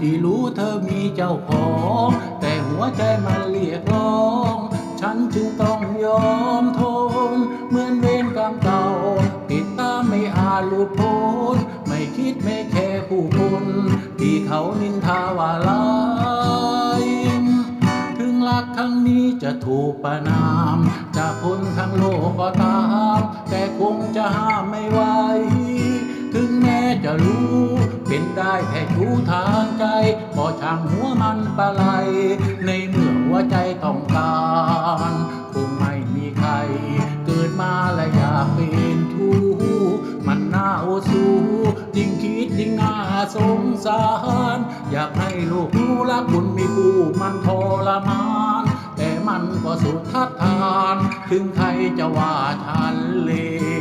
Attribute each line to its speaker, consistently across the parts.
Speaker 1: ที่รู้เธอมีเจ้าของ แต่หัวใจมันเรียกร้อง ฉันจึงต้องยอมทน เหมือนเวรกรรมเก่า ติดตามไม่อาจหลุดพ้น ไม่คิดไม่แค่ผู้คนที่เขานินทาว่าลายถึงรักครั้งนี้จะถูกประนามจากคนทั้งโลกก็ตาม แต่คงจะห้ามไม่ไหว เป็นได้แค่ชูทางใจก็ช่างหัวมันปลาไหลในเมื่อหัวใจต้องการคงไม่มีใคร เกิดมาและอยากเป็นทูมันน่าโอสูยิ่งคิดยิ่งน่าสงสาร อยากให้ลูกรู้รักคุณมีคู่มันทรมานแต่มันก็สุดทัดทาน ถึงใครจะว่าฉันเลว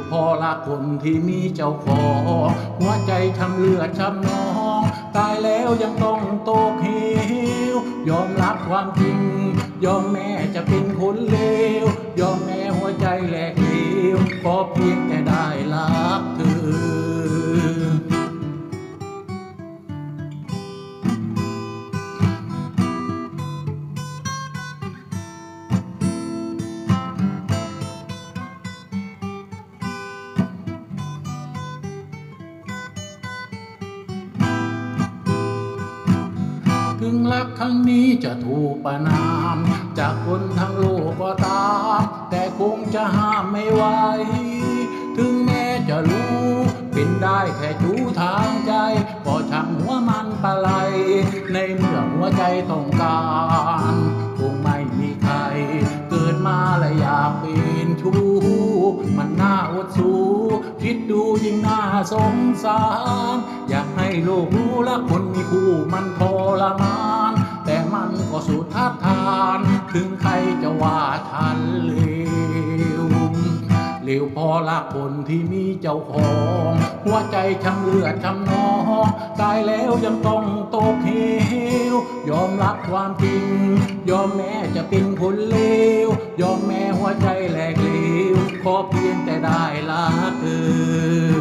Speaker 1: เหลวพอละคนที่มีเจ้าของหัวใจช้ำเลือดช้ำนอง ตายแล้วยังต้องตกเหวยอมรับความจริง ยอมแม่จะเป็นคนเลวยอมแม่หัวใจแหลกเหลวก็เพียงแต่ได้รักเธ ถึงรักครั้งนี้จะถูกประนาม จากคนทั้งโลกก็ตาม แต่คงจะห้ามไม่ไหว ถึงแม้จะรู้ เป็นได้แค่ชูทางใจ ก็ช่างหัวมันปลาไลในเมื่อหัวใจต้องการ คงไม่มีใคร เกิดมาและอยากเป็นชู้ มันน่าอดสูคิดดูยิ่งน่าสงสาร อยากให้โลกรู้ละคนมีคู่มันทรมาน ลวพอละคนที่มีเจ้าของ หัวใจช้ำเลือดช้ำนอง ตายแล้วยังต้องตกเหวยอมรับความจริง ยอมแม้จะเป็นคนเลวยอมแม้หัวใจแหลกเหลวขอเพียงแต่ได้ลาเธอ